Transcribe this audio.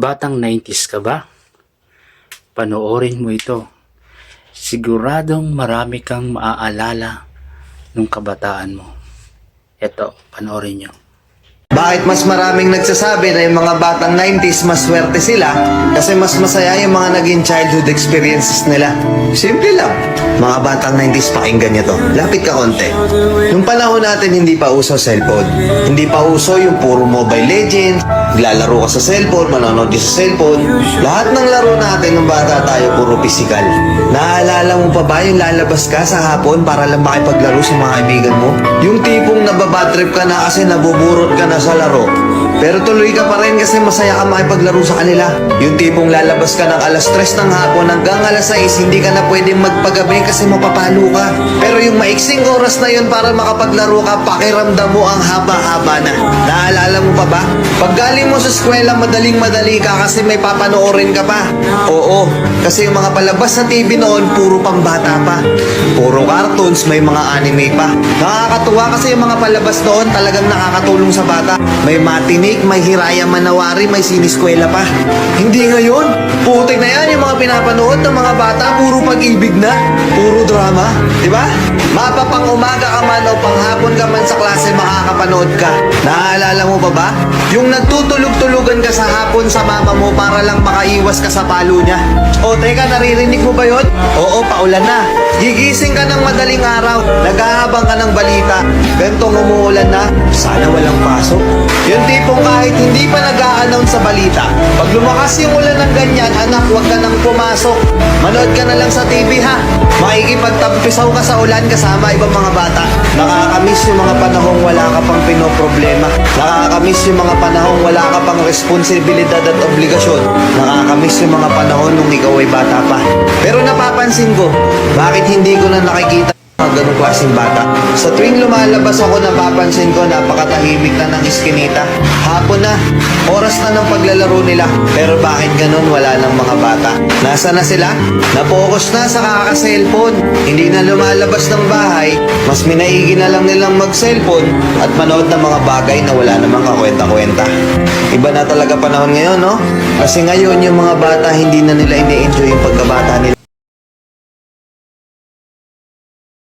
Batang 90s ka ba? Panoorin mo ito. Siguradong marami kang maaalala nung kabataan mo. Ito, panoorin nyo. Bakit mas maraming nagsasabi na yung mga batang 90s mas swerte sila? Kasi mas masaya yung mga naging childhood experiences nila. Simple lang. Mga batang 90s, pakinggan nyo to. Lapit ka konti. Nung panahon natin, hindi pa uso cellphone. Hindi pa uso yung puro Mobile Legends, lalaro ka sa cellphone, manonood sa cellphone. Lahat ng laro natin nung bata tayo, puro physical. Naalala mo pa ba yung lalabas ka sa hapon para lang makipaglaro sa mga kaibigan mo? Yung tipong nababadtrip ka na kasi nabuburot ka na sa laro. Pero tuloy ka pa rin kasi masaya ka makipaglaro sa kanila. Yung tipong lalabas ka ng alas 3 ng hapon hanggang alas 6, hindi ka na pwedeng magpagabi kasi mapapalo ka. Pero yung maiksing oras na yun para makapaglaro ka, pakiramdam mo ang haba-haba na. Naalala mo pa ba? Pag galing mo sa eskwela, madaling-madali ka kasi may papanoorin ka pa. Oo, kasi yung mga palabas sa TV noon, puro pambata pa. Puro cartoons, may mga anime pa. Nakakatuwa kasi yung mga palabas noon talagang nakakatulong sa bata. May matinik, may hiraya manawari, may siniskwela pa. Hindi ngayon. Putik na yan yung mga pinapanood ng mga bata, puro pag-ibig na. Puro drama. Di ba? Mapapang umaga ka man o panghapon ka man sa klase, makakapanood ka. Naaalala mo pa ba? Yung nagtutulog-tulugan ka sa hapon sa mama mo para lang makaiwas ka sa palo niya. O teka, naririnig mo ba yon? Oo, paulan na. Gigising ka ng madaling araw, naghahabang ka ng balita. Gantong umuulan na, sana walang pasok. Yung tipong kahit hindi pa nag-a-announce sa balita, pag lumakas yung ulan ng ganyan, anak, huwag ka nang pumasok. Manood ka na lang sa TV ha. Makikipagtampisaw ka sa ulan kasama ibang mga bata. Nakakamiss yung mga panahong wala ka pang pinoproblema. Nakakamiss yung mga panahong wala ka pang responsibilidad at obligasyon. Nakakamiss yung mga panahon nung ikaw ay bata pa. Pero napapansin ko, bakit hindi ko na nakikita mga ganong klaseng bata. Sa tuwing lumalabas ako, napapansin ko napakatahimik na ng iskinita. Hapon na, oras na ng paglalaro nila. Pero bakit ganun wala ng mga bata? Nasa na sila? Napokus na sa kaka-cellphone. Hindi na lumalabas ng bahay. Mas minaigi na lang nilang mag-cellphone at manood ng mga bagay na wala namang kakwenta-kwenta. Iba na talaga panahon ngayon, no? Kasi ngayon yung mga bata hindi na nila ini-enjoy yung pagkabata nila.